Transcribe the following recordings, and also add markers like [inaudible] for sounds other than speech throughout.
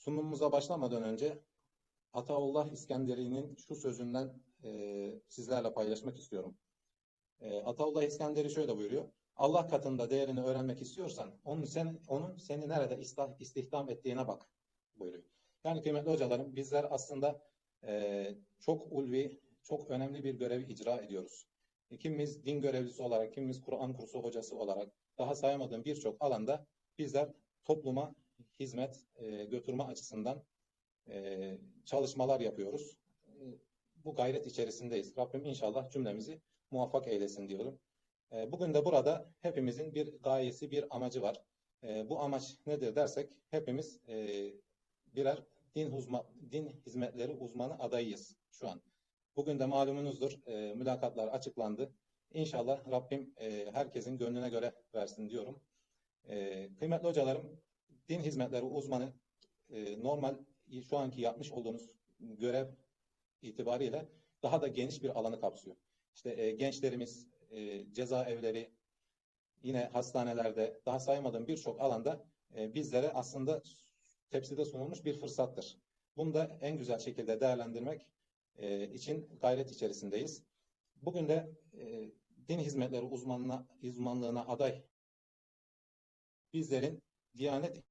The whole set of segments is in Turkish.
sunumumuza başlamadan önce Ataullah İskenderi'nin şu sözünden e, sizlerle paylaşmak istiyorum. E, Ataullah İskenderi şöyle buyuruyor. Allah katında değerini öğrenmek istiyorsan onun sen onun seni nerede istih, istihdam ettiğine bak buyuruyor. Yani kıymetli hocalarım bizler aslında e, çok ulvi, çok önemli bir görevi icra ediyoruz. E, kimimiz din görevlisi olarak, kimimiz Kur'an kursu hocası olarak daha sayamadığım birçok alanda bizler topluma hizmet e, götürme açısından e, çalışmalar yapıyoruz. E, bu gayret içerisindeyiz. Rabbim inşallah cümlemizi muvaffak eylesin diyorum. E, bugün de burada hepimizin bir gayesi, bir amacı var. E, bu amaç nedir dersek hepimiz e, birer din, uzma, din hizmetleri uzmanı adayıyız şu an. Bugün de malumunuzdur e, mülakatlar açıklandı. İnşallah Rabbim e, herkesin gönlüne göre versin diyorum. E, kıymetli hocalarım, din hizmetleri uzmanı e, normal şu anki yapmış olduğunuz görev itibariyle daha da geniş bir alanı kapsıyor. İşte e, gençlerimiz, e, cezaevleri, yine hastanelerde, daha saymadığım birçok alanda e, bizlere aslında tepside sunulmuş bir fırsattır. Bunu da en güzel şekilde değerlendirmek e, için gayret içerisindeyiz. Bugün de e, din hizmetleri uzmanlığına, uzmanlığına aday bizlerin Diyanet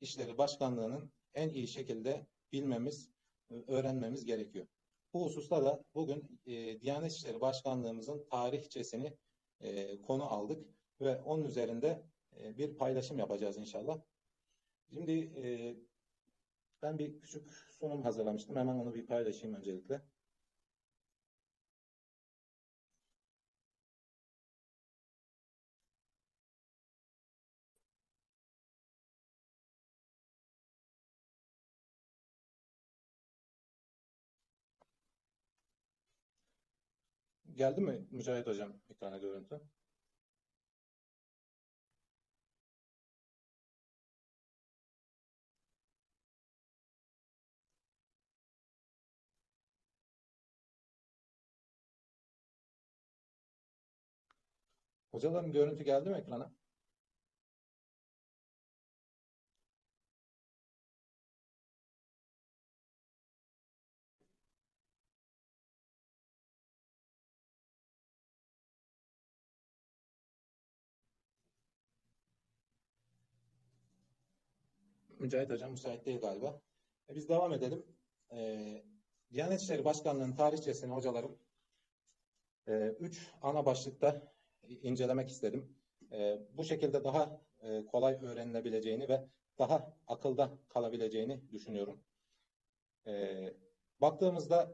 İşleri Başkanlığı'nın en iyi şekilde bilmemiz, öğrenmemiz gerekiyor. Bu hususta da bugün e, Diyanet İşleri Başkanlığımızın tarihçesini e, konu aldık ve onun üzerinde e, bir paylaşım yapacağız inşallah. Şimdi e, ben bir küçük sunum hazırlamıştım. Hemen onu bir paylaşayım öncelikle. Geldi mi Mücahit Hocam ekrana görüntü? Hocalarım görüntü geldi mi ekrana? Mücahit Hocam müsait değil galiba. E, biz devam edelim. E, Diyanet İşleri Başkanlığı'nın tarihçesini hocalarım e, üç ana başlıkta incelemek istedim. E, bu şekilde daha e, kolay öğrenilebileceğini ve daha akılda kalabileceğini düşünüyorum. E, baktığımızda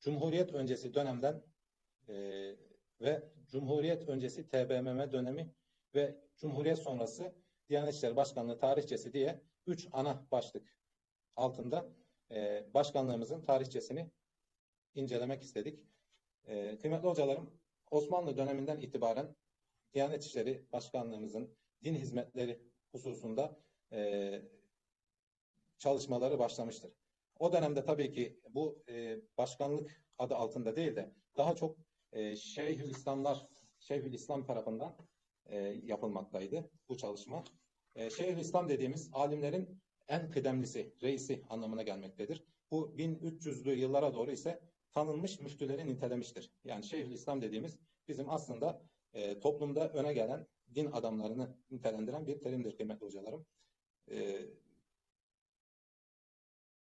Cumhuriyet öncesi dönemden e, ve Cumhuriyet öncesi TBMM dönemi ve Cumhuriyet sonrası Diyanet İşleri Başkanlığı tarihçesi diye üç ana başlık altında e, başkanlığımızın tarihçesini incelemek istedik. E, kıymetli hocalarım, Osmanlı döneminden itibaren Diyanet İşleri Başkanlığımızın din hizmetleri hususunda e, çalışmaları başlamıştır. O dönemde tabii ki bu e, başkanlık adı altında değil de daha çok e, Şeyhülislamlar, Şeyhülislam tarafından e, yapılmaktaydı bu çalışma. E, Şeyhülislam dediğimiz alimlerin en kıdemlisi, reisi anlamına gelmektedir. Bu 1300'lü yıllara doğru ise tanınmış müftüleri nitelemiştir. Yani Şeyhülislam dediğimiz bizim aslında e, toplumda öne gelen din adamlarını nitelendiren bir terimdir kıymetli hocalarım. E,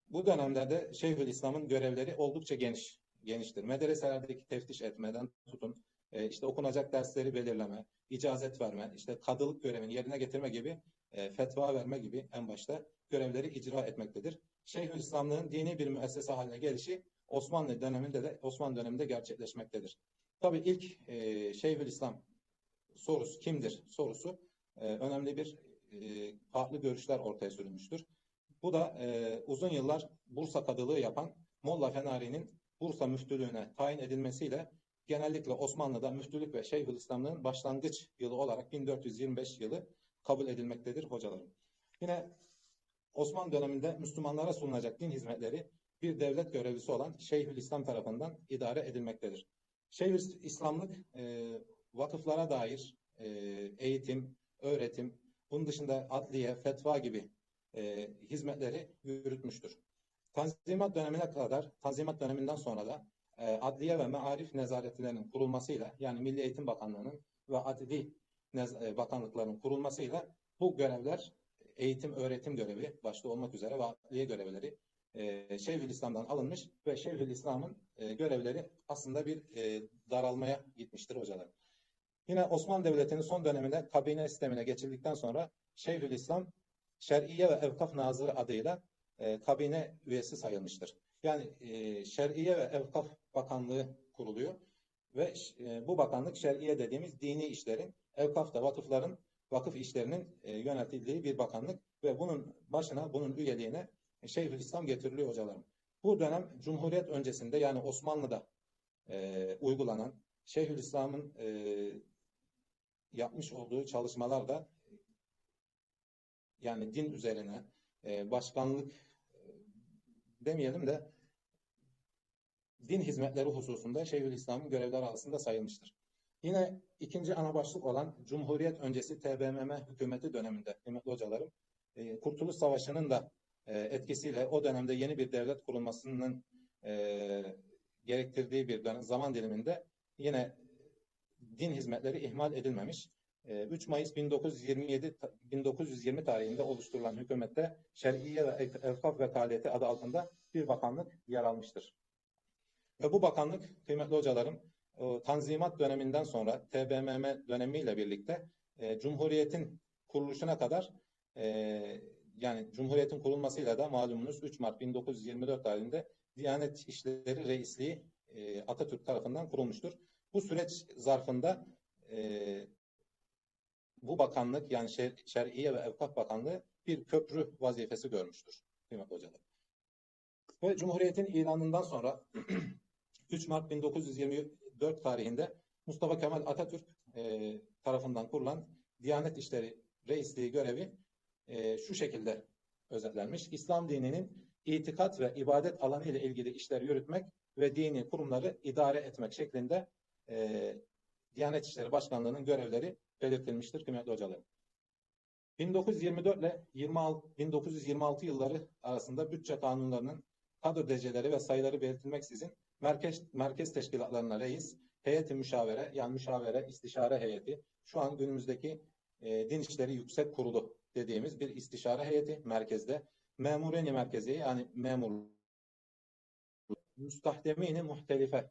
bu dönemlerde Şeyhülislam'ın görevleri oldukça geniş, geniştir. Medreselerdeki teftiş etmeden tutun, e, işte okunacak dersleri belirleme, icazet verme, işte kadılık görevini yerine getirme gibi, e, fetva verme gibi en başta görevleri icra etmektedir. Şeyhülislamlığın dini bir müessese haline gelişi Osmanlı döneminde de Osmanlı döneminde gerçekleşmektedir. Tabii ilk e, Şeyhülislam sorusu kimdir sorusu e, önemli bir e, farklı görüşler ortaya sürülmüştür. Bu da e, uzun yıllar Bursa kadılığı yapan Molla Fenari'nin Bursa müftülüğüne tayin edilmesiyle genellikle Osmanlı'da müftülük ve Şeyhülislamlığın başlangıç yılı olarak 1425 yılı kabul edilmektedir hocalarım. Yine Osmanlı döneminde Müslümanlara sunulacak din hizmetleri bir devlet görevlisi olan Şeyhülislam tarafından idare edilmektedir. Şeyhülislamlık e, vakıflara dair e, eğitim, öğretim, bunun dışında adliye, fetva gibi e, hizmetleri yürütmüştür. Tanzimat dönemine kadar, Tanzimat döneminden sonra da Adliye ve Mearif Nezaretlerinin kurulmasıyla yani Milli Eğitim Bakanlığı'nın ve Adli e, Bakanlıkların kurulmasıyla bu görevler eğitim öğretim görevi başta olmak üzere ve adliye görevleri e, Şeyhülislam'dan alınmış ve Şeyhülislam'ın e, görevleri aslında bir e, daralmaya gitmiştir hocalar. Yine Osmanlı Devleti'nin son döneminde kabine sistemine geçildikten sonra Şeyhülislam Şer'iye ve Evkaf Nazırı adıyla e, kabine üyesi sayılmıştır. Yani e, Şer'iye ve Evkaf Bakanlığı kuruluyor ve e, bu bakanlık Şer'iye dediğimiz dini işlerin, Evkaf da vakıfların vakıf işlerinin e, yönetildiği bir bakanlık ve bunun başına, bunun üyeliğine Şeyhülislam getiriliyor hocalarım. Bu dönem Cumhuriyet öncesinde yani Osmanlı'da e, uygulanan Şeyhülislam'ın e, yapmış olduğu çalışmalar da yani din üzerine e, başkanlık e, demeyelim de din hizmetleri hususunda Şeyhülislam'ın görevleri arasında sayılmıştır. Yine ikinci ana başlık olan Cumhuriyet öncesi TBMM hükümeti döneminde kıymetli hocalarım, e, Kurtuluş Savaşı'nın da e, etkisiyle o dönemde yeni bir devlet kurulmasının e, gerektirdiği bir zaman diliminde yine din hizmetleri ihmal edilmemiş. E, 3 Mayıs 1927 ta- 1920 tarihinde oluşturulan hükümette Şer'iye ve Ev- Evkaf Vekaleti adı altında bir bakanlık yer almıştır. Ve bu bakanlık kıymetli hocalarım Tanzimat döneminden sonra TBMM dönemiyle birlikte e, Cumhuriyet'in kuruluşuna kadar e, yani Cumhuriyet'in kurulmasıyla da malumunuz 3 Mart 1924 tarihinde Diyanet İşleri Reisliği e, Atatürk tarafından kurulmuştur. Bu süreç zarfında e, bu bakanlık yani Şer Şer'iye ve Evkaf Bakanlığı bir köprü vazifesi görmüştür kıymetli hocalar. Ve Cumhuriyet'in ilanından sonra [clears throat] 3 Mart 1924 tarihinde Mustafa Kemal Atatürk e, tarafından kurulan Diyanet İşleri Reisliği görevi e, şu şekilde özetlenmiş. İslam dininin itikat ve ibadet alanı ile ilgili işler yürütmek ve dini kurumları idare etmek şeklinde e, Diyanet İşleri Başkanlığı'nın görevleri belirtilmiştir kıymetli hocalarım. 1924 ile 26, 1926 yılları arasında bütçe kanunlarının kadro dereceleri ve sayıları belirtilmeksizin merkez, merkez teşkilatlarına reis, heyeti müşavere yani müşavere istişare heyeti şu an günümüzdeki e, Din İşleri Yüksek Kurulu dediğimiz bir istişare heyeti merkezde. Memureni merkezi yani memur müstahdemini muhtelife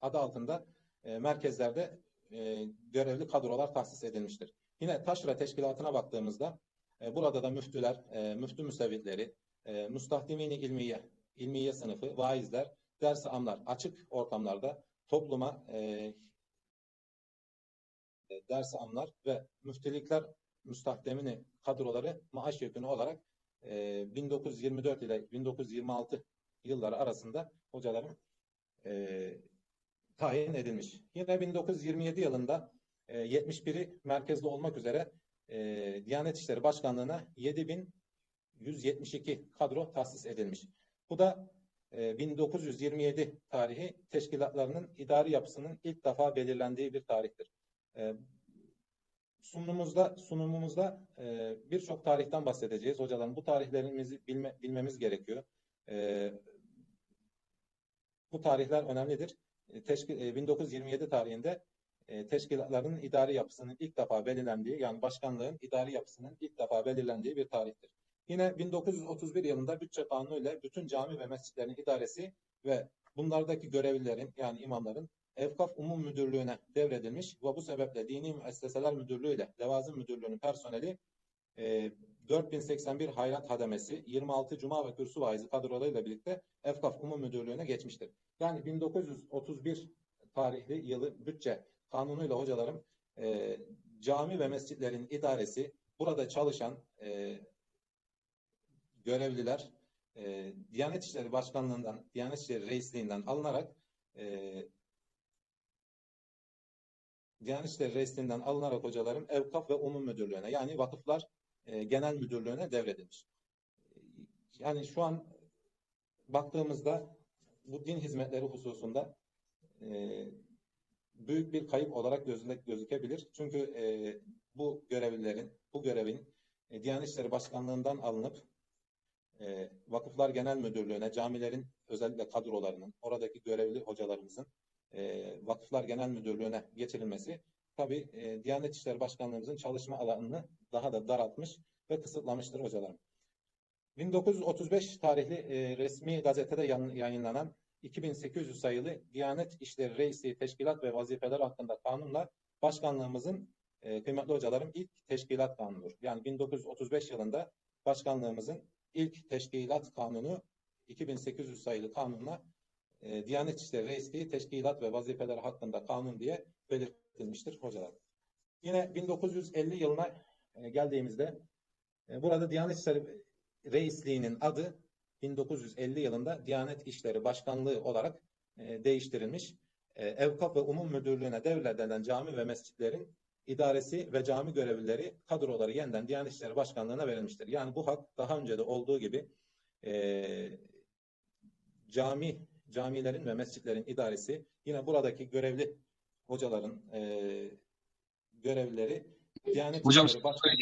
adı altında e, merkezlerde e, görevli kadrolar tahsis edilmiştir. Yine Taşra Teşkilatı'na baktığımızda e, burada da müftüler, e, müftü müstevitleri, e, müstahdemini ilmiye, ilmiye sınıfı, vaizler, ders amlar açık ortamlarda topluma e, ders amlar ve müftülükler müstahdemini kadroları maaş yükünü olarak e, 1924 ile 1926 yılları arasında hocaların e, tayin edilmiş. Yine 1927 yılında e, 71'i merkezde olmak üzere e, Diyanet İşleri Başkanlığı'na 7172 kadro tahsis edilmiş. Bu da e, 1927 tarihi teşkilatlarının idari yapısının ilk defa belirlendiği bir tarihtir. E, sunumumuzda sunumumuzda e, birçok tarihten bahsedeceğiz. Hocalarım bu tarihlerimizi bilme, bilmemiz gerekiyor. E, bu tarihler önemlidir. E, teşkil, e, 1927 tarihinde e, teşkilatların idari yapısının ilk defa belirlendiği yani başkanlığın idari yapısının ilk defa belirlendiği bir tarihtir. Yine 1931 yılında bütçe kanunu ile bütün cami ve mescitlerin idaresi ve bunlardaki görevlilerin yani imamların Evkaf Umum Müdürlüğü'ne devredilmiş ve bu sebeple Dini Müesseseler Müdürlüğü ile Levazım Müdürlüğü'nün personeli e, 4081 hayrat hademesi, 26 cuma ve kürsü vaizi kadrolarıyla birlikte Evkaf Umum Müdürlüğü'ne geçmiştir. Yani 1931 tarihli yılı bütçe kanunuyla hocalarım e, cami ve mescitlerin idaresi, burada çalışan e, görevliler e, Diyanet İşleri Başkanlığından, Diyanet İşleri Reisliğinden alınarak e, Diyanet İşleri Reisliğinden alınarak hocalarım Evkaf ve Umum Müdürlüğü'ne yani Vakıflar e, Genel Müdürlüğü'ne devredilmiş. Yani şu an baktığımızda bu din hizmetleri hususunda e, büyük bir kayıp olarak gözüne, gözükebilir. Çünkü e, bu görevlilerin, bu görevin e, Diyanet İşleri Başkanlığından alınıp e, Vakıflar Genel Müdürlüğü'ne, camilerin özellikle kadrolarının, oradaki görevli hocalarımızın e, Vakıflar Genel Müdürlüğü'ne geçirilmesi tabii e, Diyanet İşleri Başkanlığımızın çalışma alanını daha da daraltmış ve kısıtlamıştır hocalarım. 1935 tarihli e, resmi gazetede yayınlanan 2800 sayılı Diyanet İşleri Reisi Teşkilat ve Vazifeler hakkında kanunla başkanlığımızın e, kıymetli hocalarım ilk teşkilat kanunudur. Yani 1935 yılında başkanlığımızın ilk teşkilat kanunu 2800 sayılı kanunla e, Diyanet İşleri Reisliği Teşkilat ve Vazifeler hakkında kanun diye belirtilmiştir hocalar. Yine 1950 yılına e, geldiğimizde e, burada Diyanet İşleri Reisliği'nin adı 1950 yılında Diyanet İşleri Başkanlığı olarak e, değiştirilmiş. E, Evkaf ve Umum Müdürlüğü'ne devredilen cami ve mescitlerin idaresi ve cami görevlileri kadroları yeniden Diyanet İşleri Başkanlığı'na verilmiştir. Yani bu hak daha önce de olduğu gibi e, cami camilerin ve mescitlerin idaresi yine buradaki görevli hocaların e, görevlileri Diyanet Hocam, İşleri Başkanlığı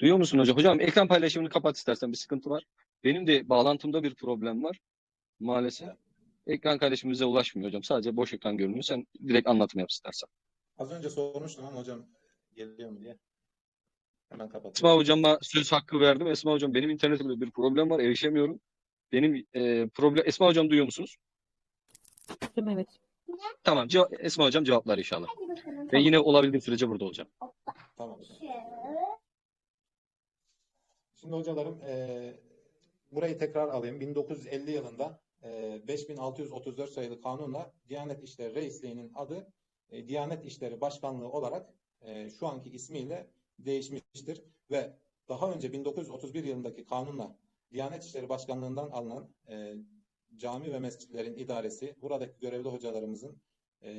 Duyuyor musun hocam? Hocam ekran paylaşımını kapat istersen bir sıkıntı var. Benim de bağlantımda bir problem var. Maalesef. Ekran paylaşımı bize ulaşmıyor hocam. Sadece boş ekran görünüyor. Sen direkt anlatım yap istersen. Az önce sormuştum ama hocam geliyor mu diye. Hemen kapatıyorum. Esma hocama söz hakkı verdim. Esma hocam benim internetimde bir problem var. Erişemiyorum. Benim e, problem Esma hocam duyuyor musunuz? Evet. Tamam. ceva- Esma hocam cevaplar inşallah. Bakalım. Ben yine olabildiğim sürece burada olacağım. Tamam. Şimdi hocalarım eee, burayı tekrar alayım. 1950 yılında eee 5634 sayılı kanunla Diyanet İşleri Reisliği'nin adı e, Diyanet İşleri Başkanlığı olarak e, şu anki ismiyle değişmiştir ve daha önce 1931 yılındaki kanunla Diyanet İşleri Başkanlığı'ndan alınan e, cami ve mescitlerin idaresi, buradaki görevli hocalarımızın e,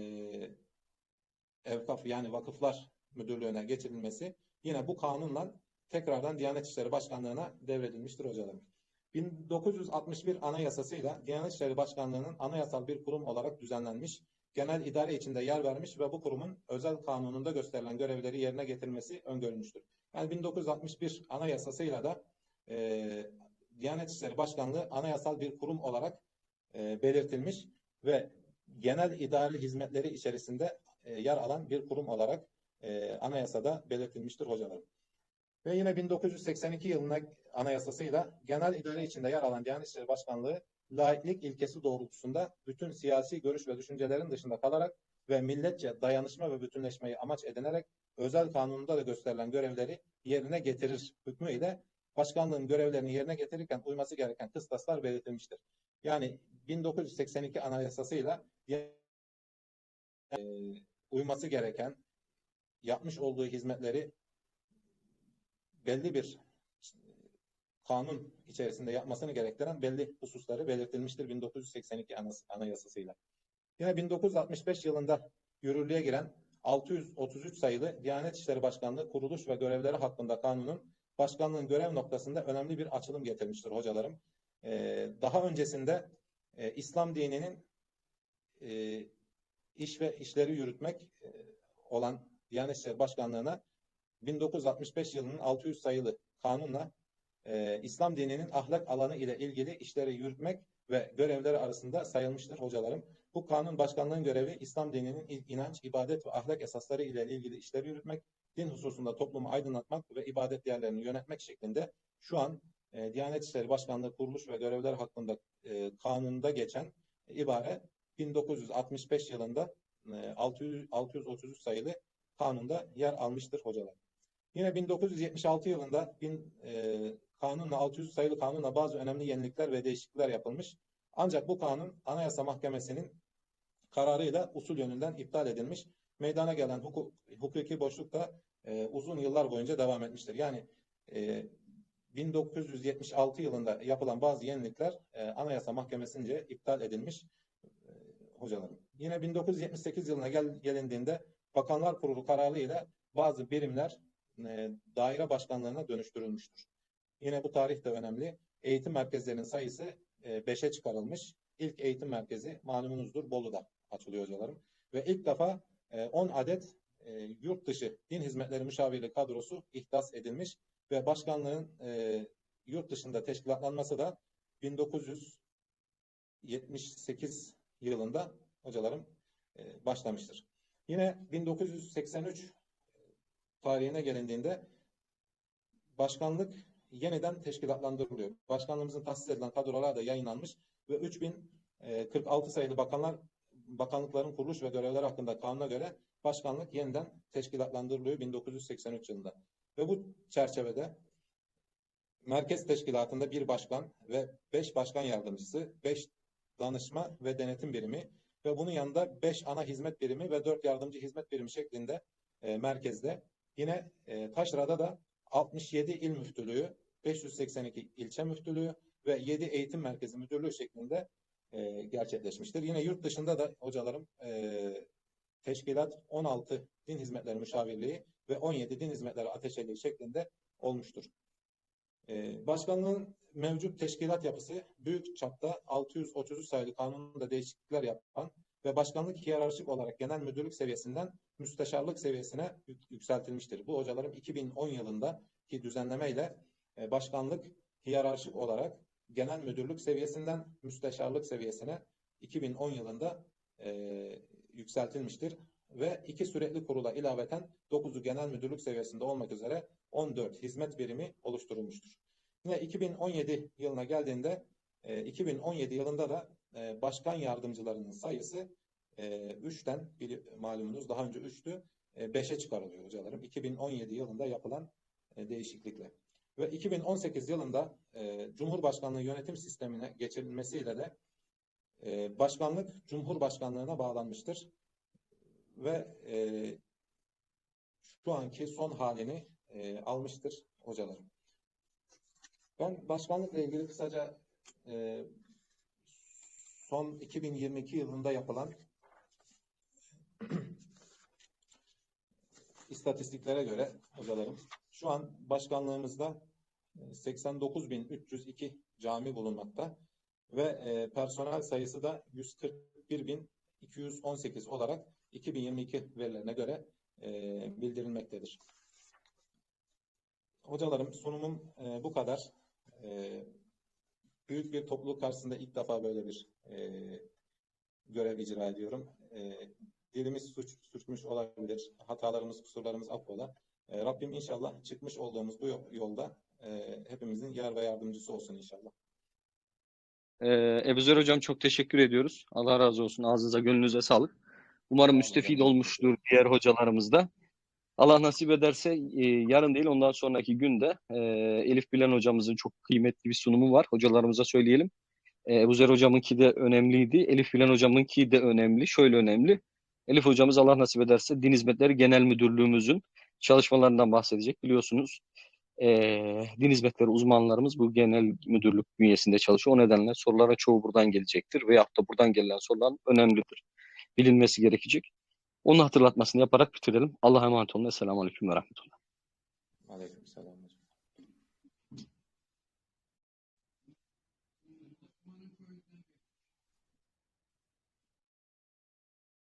evkaf yani vakıflar müdürlüğüne geçirilmesi yine bu kanunla tekrardan Diyanet İşleri Başkanlığı'na devredilmiştir hocalarım. 1961 Anayasasıyla Diyanet İşleri Başkanlığı'nın anayasal bir kurum olarak düzenlenmiş, genel idare içinde yer vermiş ve bu kurumun özel kanununda gösterilen görevleri yerine getirmesi öngörülmüştür. Yani 1961 Anayasasıyla da e, Diyanet İşleri Başkanlığı anayasal bir kurum olarak e, belirtilmiş ve genel idari hizmetleri içerisinde e, yer alan bir kurum olarak e, anayasada belirtilmiştir hocalarım. Ve yine 1982 yılına anayasasıyla genel idare içinde yer alan Diyanet İşleri Başkanlığı laiklik ilkesi doğrultusunda bütün siyasi görüş ve düşüncelerin dışında kalarak ve milletçe dayanışma ve bütünleşmeyi amaç edinerek özel kanununda da gösterilen görevleri yerine getirir hükmüyle başkanlığın görevlerini yerine getirirken uyması gereken kıstaslar belirtilmiştir. Yani 1982 anayasasıyla e, uyması gereken yapmış olduğu hizmetleri belli bir kanun içerisinde yapmasını gerektiren belli hususları belirtilmiştir 1982 anas- anayasasıyla. Yine 1965 yılında yürürlüğe giren 633 sayılı Diyanet İşleri Başkanlığı kuruluş ve görevleri hakkında kanunun başkanlığın görev noktasında önemli bir açılım getirmiştir hocalarım. Ee, daha öncesinde e, İslam dininin e, iş ve işleri yürütmek e, olan Diyanet İşleri Başkanlığı'na 1965 yılının 600 sayılı kanunla e, İslam dininin ahlak alanı ile ilgili işleri yürütmek ve görevleri arasında sayılmıştır hocalarım. Bu kanun başkanlığın görevi İslam dininin inanç, ibadet ve ahlak esasları ile ilgili işleri yürütmek, din hususunda toplumu aydınlatmak ve ibadet yerlerini yönetmek şeklinde şu an e, Diyanet İşleri Başkanlığı kuruluş ve görevler hakkında e, kanunda geçen ibare 1965 yılında e, 600, 633 sayılı kanunda yer almıştır hocalar. Yine 1976 yılında bin, e, kanunla 600 sayılı kanunla bazı önemli yenilikler ve değişiklikler yapılmış. Ancak bu kanun Anayasa Mahkemesi'nin kararıyla usul yönünden iptal edilmiş. Meydana gelen hukuk, hukuki boşluk da e, uzun yıllar boyunca devam etmiştir. Yani e, 1976 yılında yapılan bazı yenilikler e, Anayasa Mahkemesi'nce iptal edilmiş e, hocalarım. Yine 1978 yılına gel, gelindiğinde Bakanlar Kurulu kararıyla bazı birimler e, daire başkanlığına dönüştürülmüştür. Yine bu tarih de önemli. Eğitim merkezlerinin sayısı 5'e çıkarılmış. İlk eğitim merkezi malumunuzdur Bolu'da açılıyor hocalarım. Ve ilk defa e, 10 adet e, yurt dışı din hizmetleri müşavirli kadrosu ihdas edilmiş ve başkanlığın e, yurt dışında teşkilatlanması da 1978 yılında hocalarım e, başlamıştır. Yine 1983 tarihine gelindiğinde başkanlık yeniden teşkilatlandırılıyor. Başkanlığımızın tahsis edilen kadrolar da yayınlanmış ve 3046 sayılı bakanlar bakanlıkların kuruluş ve görevleri hakkında kanuna göre başkanlık yeniden teşkilatlandırılıyor 1983 yılında. Ve bu çerçevede merkez teşkilatında bir başkan ve beş başkan yardımcısı, beş danışma ve denetim birimi ve bunun yanında beş ana hizmet birimi ve dört yardımcı hizmet birimi şeklinde e, merkezde. Yine e, Taşra'da da 67 il müftülüğü, 582 ilçe müftülüğü ve 7 eğitim merkezi müdürlüğü şeklinde e, gerçekleşmiştir. Yine yurt dışında da hocalarım e, teşkilat 16 din hizmetleri müşavirliği ve 17 din hizmetleri ateşeliği şeklinde olmuştur. E, başkanlığın mevcut teşkilat yapısı büyük çapta 633 sayılı kanununda değişiklikler yapan ve başkanlık hiyerarşik olarak genel müdürlük seviyesinden müsteşarlık seviyesine yük- yükseltilmiştir. Bu hocalarım 2010 yılındaki düzenlemeyle e, başkanlık hiyerarşik olarak genel müdürlük seviyesinden müsteşarlık seviyesine 2010 yılında e, yükseltilmiştir ve iki sürekli kurula ilaveten 9'u genel müdürlük seviyesinde olmak üzere 14 hizmet birimi oluşturulmuştur. Yine 2017 yılına geldiğinde e, 2017 yılında da e, başkan yardımcılarının sayısı e, 3'ten bili- malumunuz daha önce 3'tü 5'e çıkarılıyor hocalarım. 2017 yılında yapılan e, değişiklikle. Ve 2018 yılında e, Cumhurbaşkanlığı yönetim sistemine geçirilmesiyle de e, başkanlık Cumhurbaşkanlığına bağlanmıştır. Ve e, şu anki son halini e, almıştır hocalarım. Ben başkanlıkla ilgili kısaca e, son 2022 yılında yapılan [clears throat] istatistiklere göre hocalarım şu an başkanlığımızda e, 89.302 cami bulunmakta ve e, personel sayısı da 141.218 olarak 2022 verilerine göre e, bildirilmektedir. Hocalarım sunumum e, bu kadar. E, büyük bir topluluk karşısında ilk defa böyle bir e, görev icra ediyorum. E, dilimiz suç, suçmuş olabilir. Hatalarımız, kusurlarımız affola. E, Rabbim inşallah çıkmış olduğumuz bu yo- yolda e, hepimizin yar ve yardımcısı olsun inşallah. Ee, Ebuzer Hocam çok teşekkür ediyoruz. Allah razı olsun. Ağzınıza, gönlünüze sağlık. Umarım müstefid olmuştur diğer hocalarımız da. Allah nasip ederse e, yarın değil ondan sonraki günde e, Elif Bilen hocamızın çok kıymetli bir sunumu var. Hocalarımıza söyleyelim. E, Ebuzer hocamınki de önemliydi. Elif Bilen hocamınki de önemli. Şöyle önemli. Elif hocamız Allah nasip ederse Din Hizmetleri Genel Müdürlüğümüzün çalışmalarından bahsedecek. Biliyorsunuz e, din hizmetleri uzmanlarımız bu genel müdürlük bünyesinde çalışıyor. O nedenle soruların çoğu buradan gelecektir veyahut da buradan gelen sorular önemlidir. Bilinmesi gerekecek. Onun hatırlatmasını yaparak bitirelim. Allah'a emanet olun. Esselamu Aleyküm ve Rahmetullah. Aleykümselam hocam.